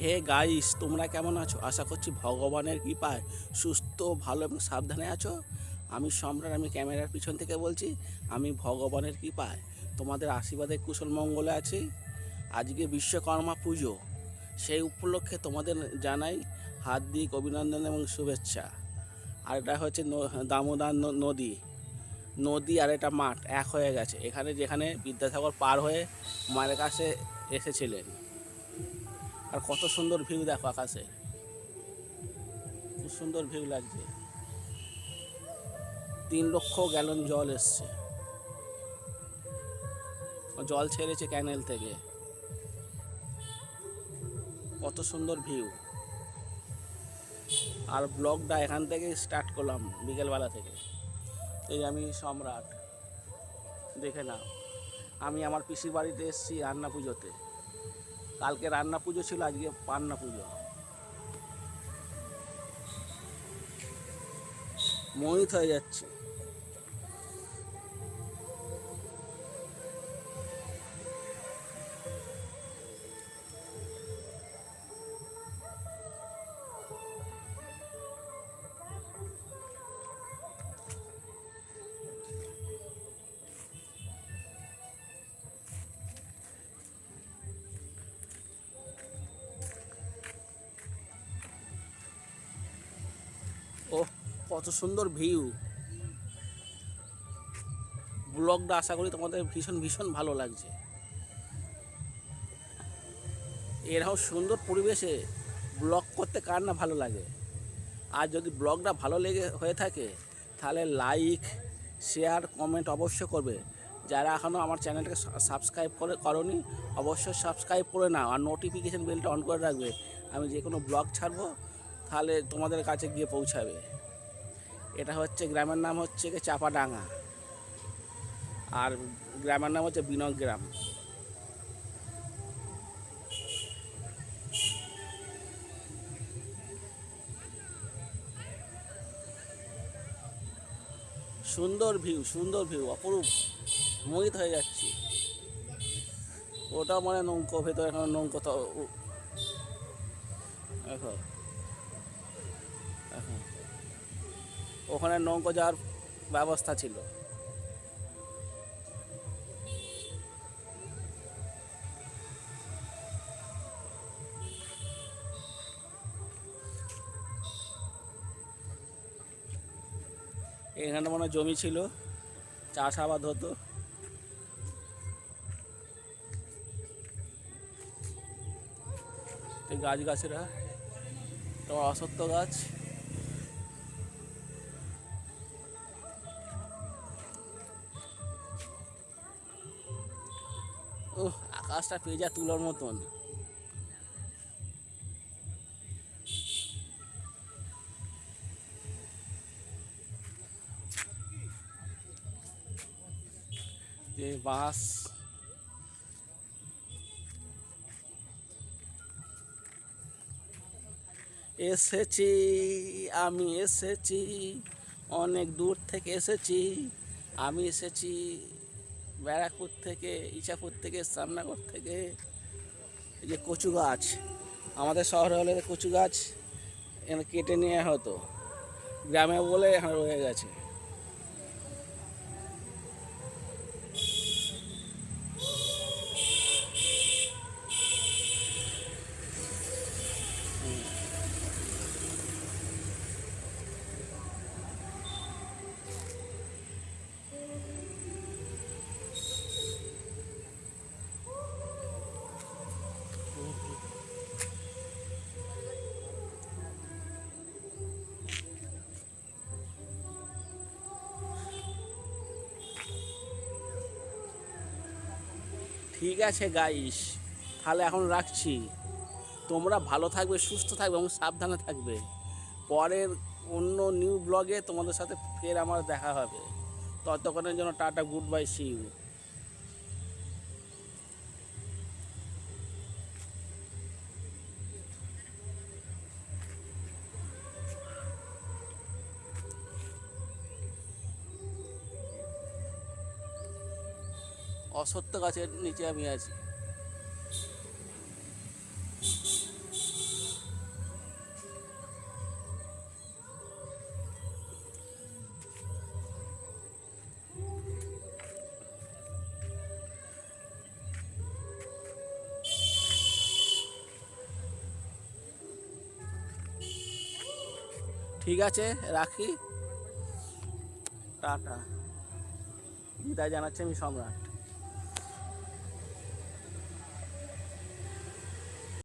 Hey guys তোমরা কেমন আছো? আশা করছি ভগবানের কৃপায় সুস্থ, ভালো এবং সাবধানে আছো। আমি সম্রাট, আমি ক্যামেরার পিছন থেকে বলছি, আমি ভগবানের কৃপায়। তোমাদের আশীর্বাদে কুশল মঙ্গলে আছি। আজকে বিশ্বকর্মা পুজো, সেই উপলক্ষে তোমাদের জানাই হার্দিক অভিনন্দন এবং শুভেচ্ছা। আর এটা হচ্ছে দামোদর নদী। নদী আর এটা মাঠ, এক হয়ে গেছে। এখানে যেখানে বিদ্যাসাগর পার হয়ে মায়ের কাছে এসেছিলেন। আর কত সুন্দর ভিউ দেখো আকাশে। খুব সুন্দর ভিউ লাগছে। তিন লক্ষ গ্যালন জল এসছে। জল ছেড়েছে ক্যানেল থেকে। কত সুন্দর ভিউ আর ব্লগটা এখান থেকে স্টার্ট করলাম বিকেলবেলা থেকে। এই আমি সম্রাট। দেখে নাও। আমি আমার পিসির বাড়িতে এসেছি রান্না পুজোতে। কালকে রান্না পুজো ছিল আজকে পান্না পুজো। মোহিত হয়ে যাচ্ছে। ও কত সুন্দর ভিউ ব্লগটা আশা করি তোমাদের ভীষণ ভীষণ ভালো লাগছে। এরকম সুন্দর পরিবেশে ব্লগ করতে কার না ভালো লাগে? আর যদি ব্লগটা ভালো লেগে হয়ে থাকে, তাহলে লাইক শেয়ার কমেন্ট অবশ্যই করবে। যারা এখনও আমার চ্যানেলটাকে সাবস্ক্রাইব করে, করনি, অবশ্যই সাবস্ক্রাইব করে নাও। আর নোটিফিকেশান বেলটা অন করে রাখবে। আমি যে কোনো ব্লগ ছাড়বো তাহলে তোমাদের কাছে গিয়ে পৌঁছাবে। এটা হচ্ছে গ্রামের নাম হচ্ছে কি চাপাডাঙ্গা। আর গ্রামের নাম হচ্ছে বিনয় গ্রাম। সুন্দর ভিউ সুন্দর ভিউ অপরূপ। মোহিত হয়ে যাচ্ছি। ওটা মানে নৌকো, ভেতরে এখন নৌকো তো দেখো। ওখানে নৌকো যাওয়ার ব্যবস্থা ছিল। এখানে মনে জমি ছিল, চাষাবাদ হতো। গাছ গাছেরা তোমার অসত্য গাছ। ও আকাশটা পেঁজা তুলোর মতন। বাঁশ এসেছি, আমি এসেছি, অনেক দূর থেকে এসেছি, আমি এসেছি। ব্যারাকপুর থেকে ইচাপুর থেকে সামনাগর থেকে এই যে কচু গাছ, আমাদের শহরে হলে কচু গাছ কেটে নিয়ে হতো গ্রামে বলে এখানে রয়ে গেছে। ঠিক আছে গাইস তাহলে এখন রাখছি। তোমরা ভালো থাকবে, সুস্থ থাকবে এবং সাবধানে থাকবে। পরের অন্য নিউ ব্লগে তোমাদের সাথে ফের আমার দেখা হবে। ততক্ষণের জন্য tata good bye see you অসত্য গাছের নিচে আমি আছি। ঠিক আছে রাখি। টাটা। বিদায় জানাচ্ছি আমি সম্রাট।